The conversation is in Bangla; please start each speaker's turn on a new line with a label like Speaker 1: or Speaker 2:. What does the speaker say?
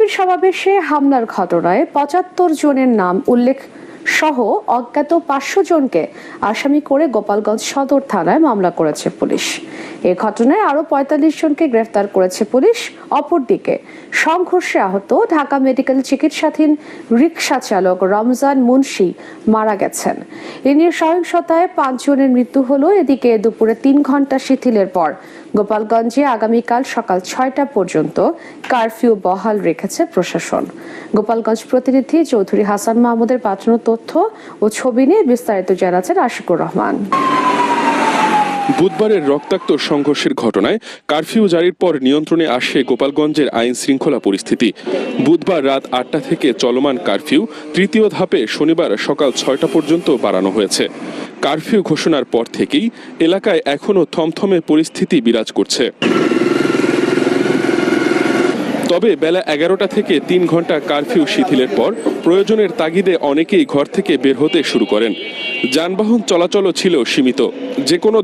Speaker 1: এনসিপির সমাবেশে হামলার ঘটনায় পঁচাত্তর জনের নাম উল্লেখ সহ অজ্ঞাত পাঁচশো জনকে আসামি করে গোপালগঞ্জ সদর থানায় মামলা করেছে পুলিশ। এ ঘটনায় আরও পঁয়তাল্লিশ জনকে গ্রেফতার করেছে পুলিশ। অপরদিকে সংঘর্ষে আহত ঢাকা মেডিকেল চিকিৎসাধীন রিকশা চালক রমজান মুন্সি মারা গেছেন। এ নিয়ে সহিংসতায় পাঁচজনের মৃত্যু হলো। এদিকে দুপুরে তিন ঘণ্টা শিথিলের পর গোপালগঞ্জে আগামীকাল সকাল ছয়টা পর্যন্ত কারফিউ বহাল রেখেছে প্রশাসন। গোপালগঞ্জ প্রতিনিধি চৌধুরী হাসান মাহমুদের পাঠানো তথ্য ও ছবি নিয়ে বিস্তারিত জানাচ্ছেন আশিকুর রহমান।
Speaker 2: বুধবারের রক্তাক্ত সংঘর্ষের ঘটনায় কারফিউ জারির পর নিয়ন্ত্রণে আসে গোপালগঞ্জের আইন শৃঙ্খলা পরিস্থিতি। বুধবার রাত আটটা থেকে চলমান কারফিউ তৃতীয় ধাপে শনিবার সকাল ছয়টা পর্যন্ত বাড়ানো হয়েছে। কারফিউ ঘোষণার পর থেকেই এলাকায় এখনও থমথমে পরিস্থিতি বিরাজ করছে। তবে বেলা এগারোটা থেকে তিন ঘণ্টা কারফিউ শিথিলের পর প্রয়োজনের তাগিদে অনেকেই ঘর থেকে বের হতে শুরু করেন। যানবাহন চলাচলও ছিল সীমিত। যে কোনো